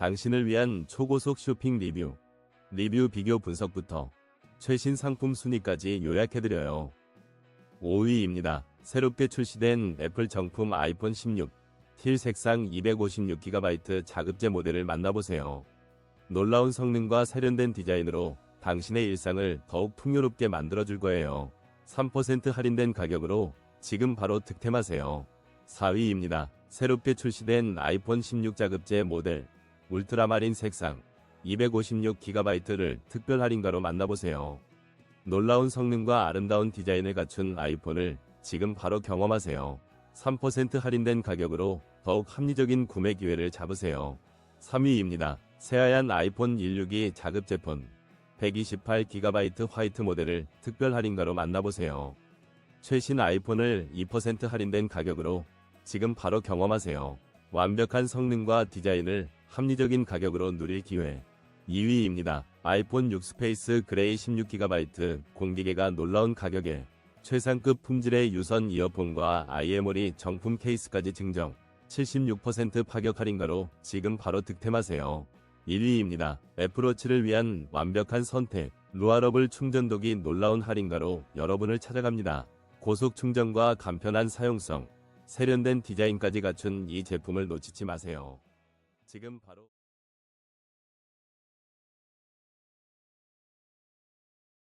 당신을 위한 초고속 쇼핑 리뷰, 리뷰 비교 분석부터 최신 상품 순위까지 요약해드려요. 5위입니다. 새롭게 출시된 애플 정품 아이폰 16, 틸 색상 256GB 자급제 모델을 만나보세요. 놀라운 성능과 세련된 디자인으로 당신의 일상을 더욱 풍요롭게 만들어줄 거예요. 3% 할인된 가격으로 지금 바로 득템하세요. 4위입니다. 새롭게 출시된 아이폰 16 자급제 모델 울트라마린 색상 256GB를 특별 할인가로 만나보세요. 놀라운 성능과 아름다운 디자인을 갖춘 아이폰을 지금 바로 경험하세요. 3% 할인된 가격으로 더욱 합리적인 구매 기회를 잡으세요. 3위입니다. 새하얀 아이폰 162 자급제 폰 128GB 화이트 모델을 특별 할인가로 만나보세요. 최신 아이폰을 2% 할인된 가격으로 지금 바로 경험하세요. 완벽한 성능과 디자인을 합리적인 가격으로 누릴 기회. 2위입니다. 아이폰 6 스페이스 그레이 16GB 공기계가 놀라운 가격에 최상급 품질의 유선 이어폰과 IMO리 정품 케이스까지 증정. 76% 파격 할인가로 지금 바로 득템하세요. 1위입니다. 애플워치를 위한 완벽한 선택. 루아러블 충전독이 놀라운 할인가로 여러분을 찾아갑니다. 고속 충전과 간편한 사용성, 세련된 디자인까지 갖춘 이 제품을 놓치지 마세요. 지금 바로